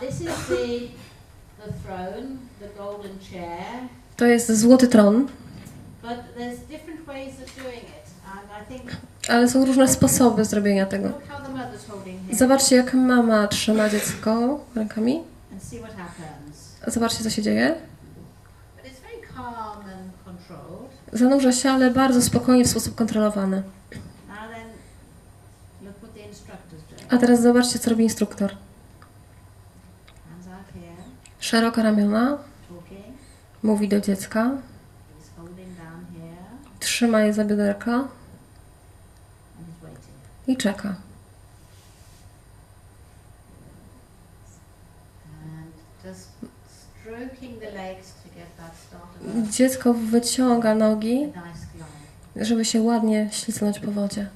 This is the the throne, the golden chair, To jest złoty tron, but there's different ways of doing it. And I think ale są różne sposoby zrobienia tego. Zobaczcie, jak mama trzyma dziecko rękami. Zobaczcie, co się dzieje. Zanurza się, ale bardzo spokojnie, w sposób kontrolowany. Now then, look what the instructor's doing. A teraz zobaczcie, co robi instruktor. Szeroko ramiona, mówi do dziecka, trzyma je za bioderka. I czeka. Dziecko wyciąga nogi, żeby się ładnie ślizgnąć po wodzie.